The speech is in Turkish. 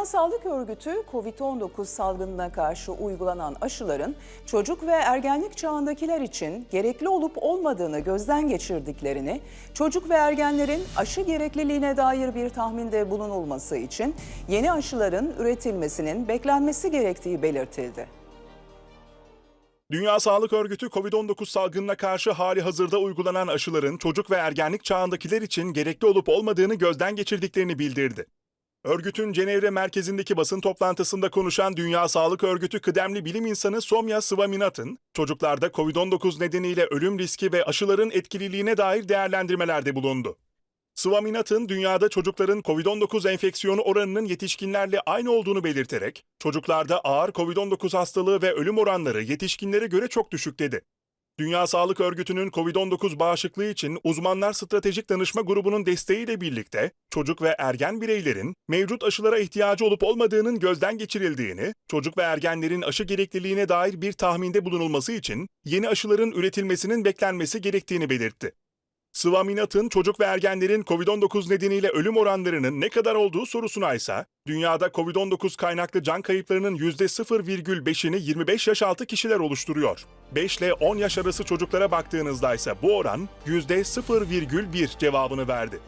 Dünya Sağlık Örgütü COVID-19 salgınına karşı uygulanan aşıların çocuk ve ergenlik çağındakiler için gerekli olup olmadığını gözden geçirdiklerini, çocuk ve ergenlerin aşı gerekliliğine dair bir tahminde bulunulması için yeni aşıların üretilmesinin beklenmesi gerektiği belirtildi. Dünya Sağlık Örgütü COVID-19 salgınına karşı hali hazırda uygulanan aşıların çocuk ve ergenlik çağındakiler için gerekli olup olmadığını gözden geçirdiklerini bildirdi. Örgütün Cenevre merkezindeki basın toplantısında konuşan Dünya Sağlık Örgütü kıdemli bilim insanı Somya Swaminathan, çocuklarda COVID-19 nedeniyle ölüm riski ve aşıların etkililiğine dair değerlendirmelerde bulundu. Swaminathan, dünyada çocukların COVID-19 enfeksiyonu oranının yetişkinlerle aynı olduğunu belirterek, çocuklarda ağır COVID-19 hastalığı ve ölüm oranları yetişkinlere göre çok düşük dedi. Dünya Sağlık Örgütü'nün COVID-19 bağışıklığı için uzmanlar stratejik danışma grubunun desteğiyle birlikte çocuk ve ergen bireylerin mevcut aşılara ihtiyacı olup olmadığının gözden geçirildiğini, çocuk ve ergenlerin aşı gerekliliğine dair bir tahminde bulunulması için yeni aşıların üretilmesinin beklenmesi gerektiğini belirtti. Swaminathan çocuk ve ergenlerin COVID-19 nedeniyle ölüm oranlarının ne kadar olduğu sorusuna ise dünyada COVID-19 kaynaklı can kayıplarının %0,5'ini 25 yaş altı kişiler oluşturuyor. 5 ile 10 yaş arası çocuklara baktığınızda ise bu oran %0,1 cevabını verdi.